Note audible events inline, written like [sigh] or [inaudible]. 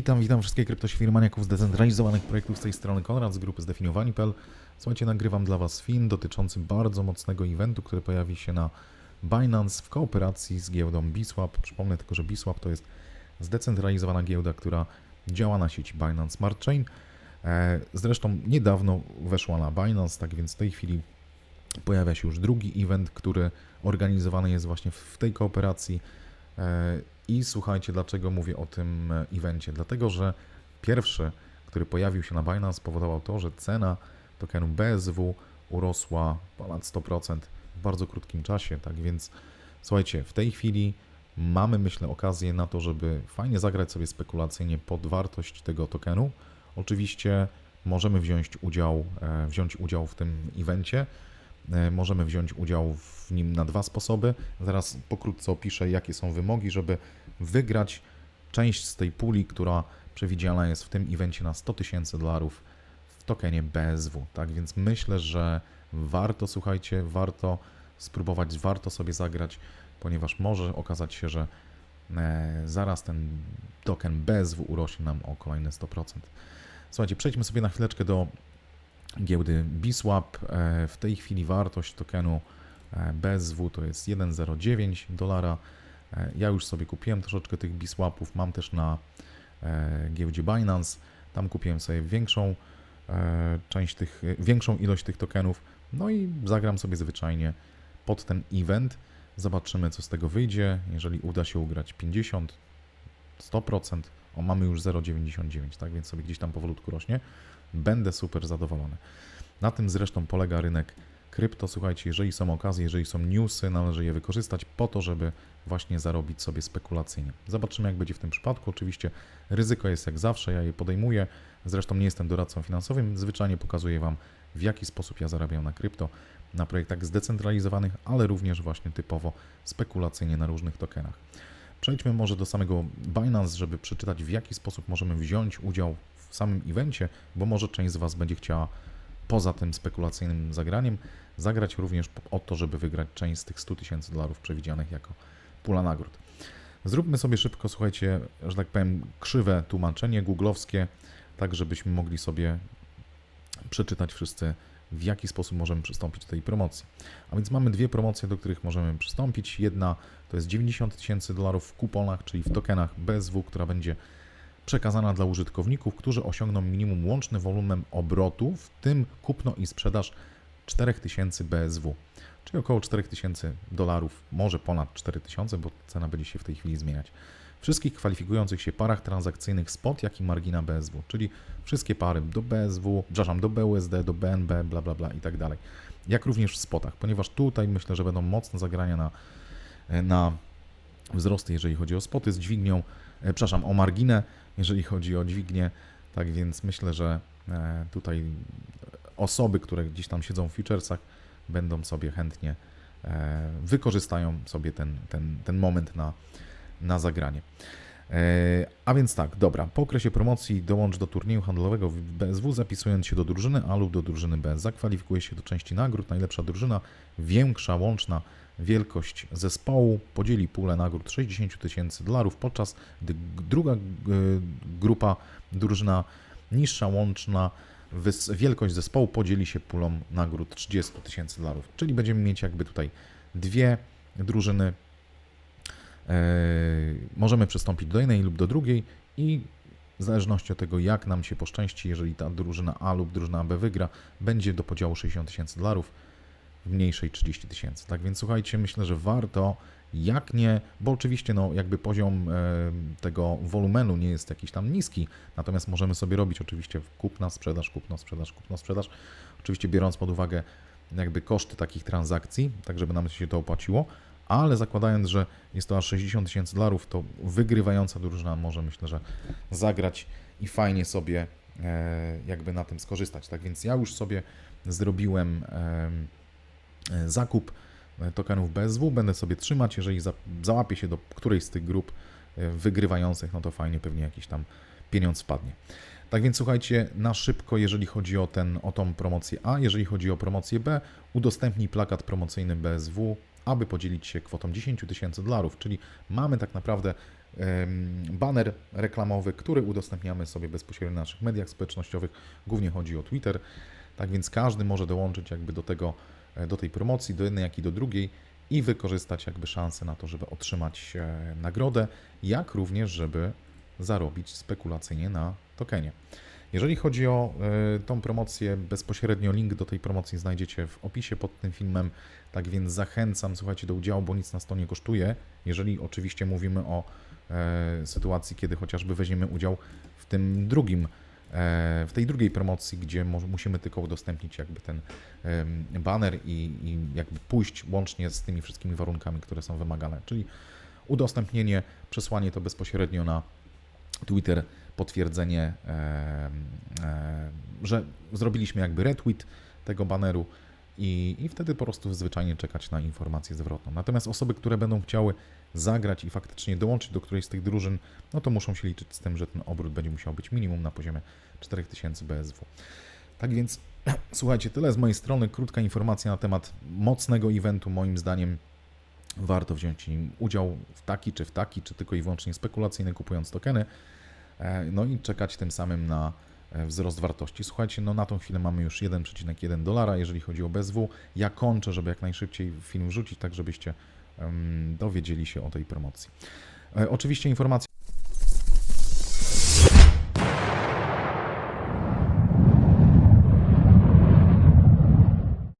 Witam, witam wszystkich kryptoświrmaniaków zdecentralizowanych projektów z tej strony Konrad z grupy zdefiniowani.pl. Słuchajcie, nagrywam dla Was film dotyczący bardzo mocnego eventu, który pojawi się na Binance w kooperacji z giełdą Biswap. Przypomnę tylko, że Biswap to jest zdecentralizowana giełda, która działa na sieci Binance Smart Chain. E, Zresztą niedawno weszła na Binance, tak więc w tej chwili pojawia się już drugi event, który organizowany jest właśnie w tej kooperacji. I słuchajcie, dlaczego mówię o tym e, evencie? Dlatego, że pierwszy, który pojawił się na Binance, spowodował to, że cena tokenu BSW urosła ponad 100% w bardzo krótkim czasie. Tak więc słuchajcie, w tej chwili mamy, myślę, okazję na to, żeby fajnie zagrać sobie spekulacyjnie pod wartość tego tokenu. Oczywiście możemy wziąć udział, e, wziąć udział w tym evencie. E, Możemy wziąć udział w nim na dwa sposoby. Zaraz pokrótce opiszę, jakie są wymogi, żeby wygrać część z tej puli, która przewidziana jest w tym evencie na 100 tysięcy dolarów w tokenie BSW. Tak więc myślę, że warto, słuchajcie, warto spróbować, warto sobie zagrać, ponieważ może okazać się, że e, zaraz ten token BSW urośnie nam o kolejne 100%. Słuchajcie, przejdźmy sobie na chwileczkę do giełdy Biswap. E, W tej chwili wartość tokenu e, BSW to jest 1,09 dolara. E, Ja już sobie kupiłem troszeczkę tych Biswapów. Mam też na giełdzie Binance. Tam kupiłem sobie większą część tych, większą ilość tych tokenów. No i zagram sobie zwyczajnie pod ten event. Zobaczymy, co z tego wyjdzie. Jeżeli uda się ugrać 50, 100%, o mamy już 0,99, tak więc sobie gdzieś tam powolutku rośnie. Będę super zadowolony. Na tym zresztą polega rynek krypto. Słuchajcie, jeżeli są okazje, jeżeli są newsy, należy je wykorzystać po to, żeby właśnie zarobić sobie spekulacyjnie. Zobaczymy, jak będzie w tym przypadku. Oczywiście ryzyko jest jak zawsze, ja je podejmuję. Zresztą nie jestem doradcą finansowym, zwyczajnie pokazuję Wam, w jaki sposób ja zarabiam na krypto, na projektach zdecentralizowanych, ale również właśnie typowo spekulacyjnie na różnych tokenach. Przejdźmy może do samego Binance, żeby przeczytać, w jaki sposób możemy wziąć udział w samym evencie, bo może część z Was będzie chciała poza tym spekulacyjnym zagraniem zagrać również o to, żeby wygrać część z tych 100 tysięcy dolarów przewidzianych jako pula nagród. Zróbmy sobie szybko, słuchajcie, że tak powiem, krzywe tłumaczenie googlowskie, tak żebyśmy mogli sobie przeczytać wszyscy, w jaki sposób możemy przystąpić do tej promocji. A więc mamy dwie promocje, do których możemy przystąpić. Jedna to jest 90 tysięcy dolarów w kuponach, czyli w tokenach BSW, która będzie przekazana dla użytkowników, którzy osiągną minimum łączny wolumen obrotu, w tym kupno i sprzedaż 4000 BSW, czyli około 4000 dolarów, może ponad 4000, bo cena będzie się w tej chwili zmieniać. Wszystkich kwalifikujących się parach transakcyjnych spot, jak i margina BSW, czyli wszystkie pary do BSW, przepraszam, do BUSD, do BNB, bla bla bla i tak dalej. Jak również w spotach, ponieważ tutaj myślę, że będą mocne zagrania na, na wzrosty, jeżeli chodzi o spoty z dźwignią, e, przepraszam, o marginę, jeżeli chodzi o dźwignię. Tak więc myślę, że e, tutaj osoby, które gdzieś tam siedzą w futuresach, będą sobie chętnie e, wykorzystają sobie ten, ten, ten moment na, na zagranie. E, A więc tak, dobra. Po okresie promocji dołącz do turnieju handlowego w BSW, zapisując się do drużyny A lub do drużyny B. Zakwalifikuje się do części nagród. Najlepsza drużyna, większa łączna wielkość zespołu podzieli pulę nagród 60 tysięcy dolarów, podczas gdy druga grupa, drużyna niższa łączna wielkość zespołu podzieli się pulą nagród 30 tysięcy dolarów. Czyli będziemy mieć jakby tutaj dwie drużyny możemy przystąpić do jednej lub do drugiej i w zależności od tego, jak nam się poszczęści, jeżeli ta drużyna A lub drużyna B wygra, będzie do podziału 60 tysięcy dolarów, w mniejszej 30 tysięcy. Tak więc słuchajcie, myślę, że warto, jak nie, bo oczywiście no, jakby poziom e, tego wolumenu nie jest jakiś tam niski, natomiast możemy sobie robić oczywiście kupna, sprzedaż, kupno, sprzedaż, kupno, sprzedaż, oczywiście biorąc pod uwagę jakby koszty takich transakcji, tak żeby nam się to opłaciło, ale zakładając, że jest to aż 60 tysięcy dolarów, to wygrywająca drużyna może myślę, że zagrać i fajnie sobie e, jakby na tym skorzystać. Tak więc ja już sobie zrobiłem em, e, zakup e, tokenów BSW, będę sobie trzymać, jeżeli za, załapię się do którejś z tych grup wygrywających, no to fajnie pewnie jakiś tam pieniądz wpadnie. Tak więc słuchajcie, na szybko, jeżeli chodzi o, ten, o tą promocję A, jeżeli chodzi o promocję B, udostępnij plakat promocyjny BSW, aby podzielić się kwotą 10 tysięcy dolarów, czyli mamy tak naprawdę em, baner reklamowy, który udostępniamy sobie bezpośrednio na naszych mediach społecznościowych. Głównie chodzi o Twitter. Tak więc każdy może dołączyć jakby do tego, e, do tej promocji, do jednej jak i do drugiej i wykorzystać jakby szansę na to, żeby otrzymać e, nagrodę, jak również, żeby zarobić spekulacyjnie na tokenie. Jeżeli chodzi o e, tą promocję, bezpośrednio link do tej promocji znajdziecie w opisie pod tym filmem. Tak więc zachęcam, słuchajcie, do udziału, bo nic nas to nie kosztuje. Jeżeli oczywiście mówimy o e, sytuacji, kiedy chociażby weźmiemy udział w tym drugim, e, w tej drugiej promocji, gdzie musimy tylko udostępnić jakby ten em, baner i, i jakby pójść łącznie z tymi wszystkimi warunkami, które są wymagane, czyli udostępnienie, przesłanie to bezpośrednio na Twitter, potwierdzenie, że zrobiliśmy jakby retweet tego baneru i, i wtedy po prostu zwyczajnie czekać na informację zwrotną. Natomiast osoby, które będą chciały zagrać i faktycznie dołączyć do którejś z tych drużyn, no to muszą się liczyć z tym, że ten obrót będzie musiał być minimum na poziomie 4000 BSW. Tak więc [clears throat] słuchajcie, tyle z mojej strony. Krótka informacja na temat mocnego eventu. Moim zdaniem warto wziąć w nim udział w taki czy w taki, czy tylko i wyłącznie spekulacyjny, kupując tokeny. E, No i czekać tym samym na e, wzrost wartości. Słuchajcie, no na tą chwilę mamy już 1,1 dolara, jeżeli chodzi o BSW. Ja kończę, żeby jak najszybciej film wrzucić, tak żebyście dowiedzieli się o tej promocji. E, Oczywiście informacje